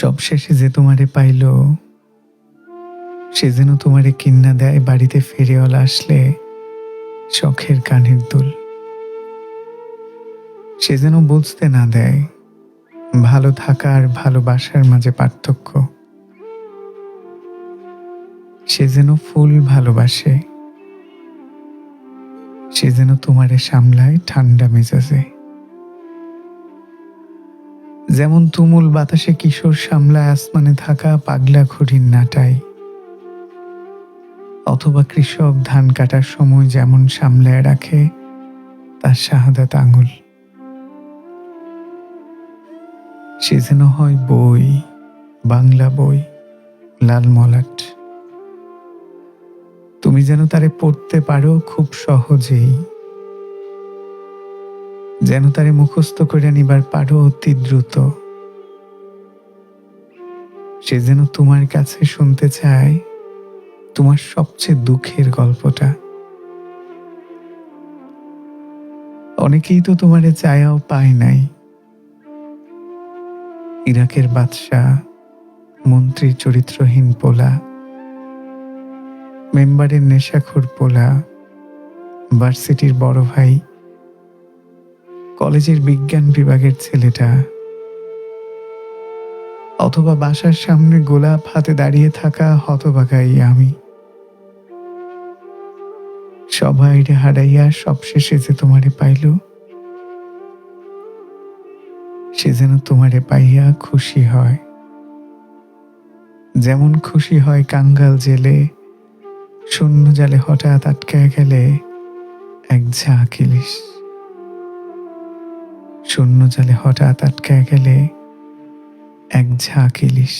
সব শেষে যে তোমারে পাইল, সে যেন তোমারে কিন্না দেয় বাড়িতে ফেরিওয়ালা আসলে শখের কানের দুল। সে যেন বুঝতে না দেয় ভালো থাকা আর ভালোবাসার মাঝে পার্থক্য। সে যেন ফুল ভালোবাসে, সে যেন তোমারে সামলায় ঠান্ডা মেজাজে। যেমন তুমুল বাতাসে কিশোর সামলায় আসমানে থাকা পাগলা ঘড়ির নাটাই অথবা কৃষক ধান কাটার সময় যেমন সামলায় রাখে, তার শাহাদাত আঙুল। সে যেন হয় বই, বাংলা বই, লাল মলাট। তুমি যেন তারে পড়তে পারো খুব সহজেই। যেন তারে মুখস্থ করে নিবার পারো অতি দ্রুত। সে যেন তোমার কাছে শুনতে চায়, তোমার সবচেয়ে দুঃখের গল্পটা। অনেকেই তো তোমারে চায়াও পায় নাই। ইরাকের বাদশাহ, মন্ত্রী চরিত্রহীন পোলা, মেম্বারের নেশাখোর পোলা, ভার্সিটির বড় ভাই কলেজের বিজ্ঞান বিভাগের ছেলেটা। অথবা বাসার সামনে গোলাপ হাতে দাঁড়িয়ে থাকা হতবাগাই আমি। সবাই হারাইয়া সবশেষে যে তোমারে পাইল, সে যেন তোমারে পাইয়া খুশি হয়। যেমন খুশি হয় কাঙ্গাল জেলে, শূন্য জালে হঠাৎ আটকায় গেলে এক ঝাঁক ইলিশ। শূন্য জালে হঠাৎ আটকে গেলে এক ঝাঁক ইলিশ।